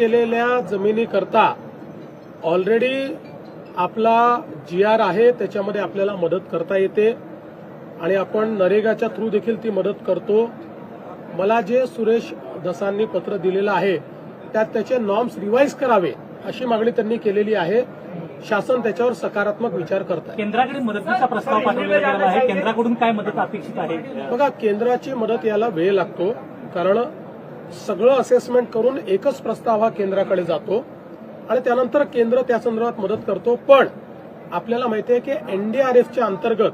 गेलेल्या जमिनीकरता ऑलरेडी आपला जी आर आहे त्याच्यामध्ये आपल्याला मदत करता येते. आणि आपण नरेगाच्या थ्रू देखील ती मदत करतो. मला जे सुरेश दसांनी पत्र दिलेलं आहे त्यात त्याचे नॉर्म्स रिवाईज करावे अशी मागणी त्यांनी केलेली आहे. शासन त्याच्यावर सकारात्मक विचार करत आहे केंद्राकडे मदतीचा प्रस्ताव पाठवला गेला आहे. केंद्राकडून काय मदत अपेक्षित आहे? बघा केंद्राची मदत याला वेळ लागतो. कारण सगळं असेसमेंट करून एकच प्रस्ताव हा केंद्राकडे जातो आणि त्यानंतर केंद्र त्या संदर्भात मदत करतो. पण आपल्याला माहिती आहे की एनडीआरएफच्या अंतर्गत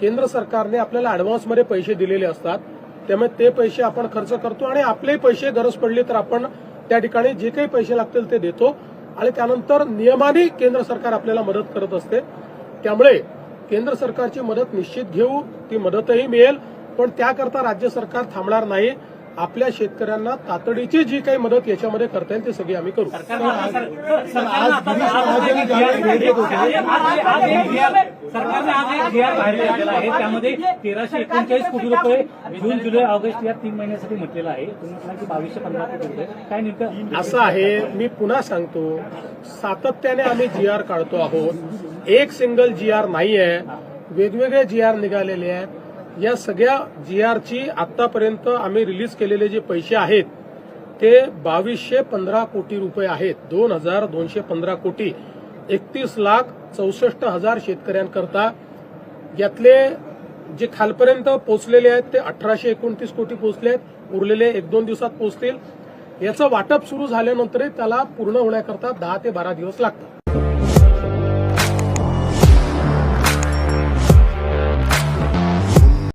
केंद्र सरकारने आपल्याला अॅडव्हान्समध्ये पैसे दिलेले असतात. त्यामुळे ते पैसे आपण खर्च करतो आणि आपले पैसे गरज पडली तर आपण त्या ठिकाणी जे काही पैसे लागतील ते देतो. आणि त्यानंतर नियमाने केंद्र सरकार आपल्याला मदत करत असते. त्यामुळे केंद्र सरकारची मदत निश्चित घेऊ ती मदतही मिळेल. पण त्याकरता राज्य सरकार थांबणार नाही. आपल्या शेतकऱ्यांना तातडीची जी काही मदत याच्यामध्ये करता येईल ती सगळी आम्ही करू. आहे. त्यामध्ये तेराशे एकोणचाळीस कोटी रुपये जून जुलै ऑगस्ट या तीन महिन्यासाठी म्हटलेलं आहे. तुम्ही बावीसशे पंधरा कोटी रुपये. काय नेमकं असं आहे मी पुन्हा सांगतो. सातत्याने आम्ही जी आर काढतो आहोत. एक सिंगल जी आर नाही आहे वेगवेगळे जी आर निघालेले आहेत. या सगळ्या जी आरची आतापर्यंत आम्ही रिलीज केलेले जे पैसे आहेत ते बावीसशे पंधरा कोटी रुपये आहेत. दोन हजार दोनशे पंधरा कोटी. एकतीस लाख चौसष्ट हजार शेतकऱ्यांकरता. यातले जे खालपर्यंत पोहोचलेले आहेत ते अठराशे एकोणतीस कोटी पोहोचले आहेत. उरलेले एक दोन दिवसात पोहोचतील. याचं वाटप सुरू झाल्यानंतरही त्याला पूर्ण होण्याकरता दहा ते बारा दिवस लागतात.